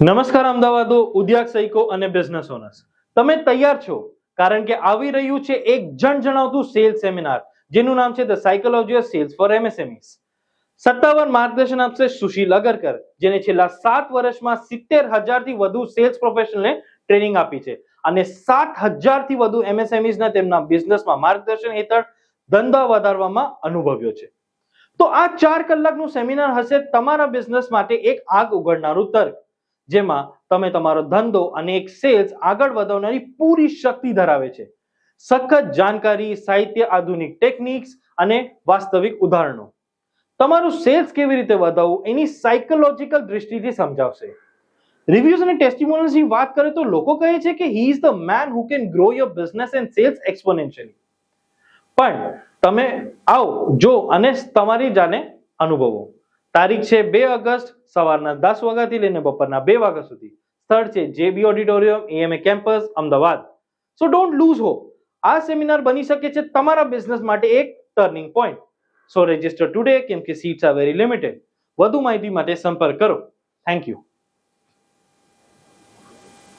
નમસ્કાર અમદાવાદો ઉદ્યોગ સૈકો અને બિઝનેસ ઓનર્સ તમે તૈયાર છો? કારણ કે આવી રહ્યું છે એક જણ જણાવતું સેલ્સ સેમિનાર જેનું નામ છે the psychology of sales for MSMEs સત્તાવાર માર્ગદર્શન આપશે સુશીલ અગરકર, જેને છેલ્લા સાત વર્ષમાં સિત્તેર હજારથી વધુ સેલ્સ પ્રોફેશનલને ટ્રેનિંગ આપી છે. અને સાત હજારથી વધુ MSMEs તેમના બિઝનેસમાં માર્ગદર્શન હેઠળ ધંધા વધારવામાં અનુભવ્યો છે. તો આ ચાર કલાકનું સેમિનાર હશે તમારા બિઝનેસ માટે એક આગ ઉઘડનારું તર્ક. જેમાં તમે તમારો ધંધો અને એક સેલ્સ આગળ વધારનારી પૂરી શક્તિ ધરાવે છે. સખત જાણકારી, સાહિત્ય, આધુનિક ટેકનિક્સ અને વાસ્તવિક ઉદાહરણો. તમારું સેલ્સ કેવી રીતે વધારવું એની સાયકોલોજીકલ દૃષ્ટિથી સમજાવશે. રિવ્યુઝ અને ટેસ્ટિમોનિયલ્સની વાત કરે તો લોકો કહે છે કે he is the man who can grow your business and sales exponentially પણ તમે આવો, જો અને તમારી જાને અનુભવો. તારીખ છે બે ઓગસ્ટ, સવારના દસ વાગ્યાથી લઈને બપોરના બે વાગ્યા સુધી. સ્થળ છે JB auditorium, AMA campus, Ahmedabad. So don't lose hope આ સેમિનાર બની શકે છે તમારા બિઝનેસ માટે એક turning point so register today કેમ કે સીટ્સ આર વેરી લિમિટેડ વધુ માહિતી માટે સંપર્ક કરો. Thank you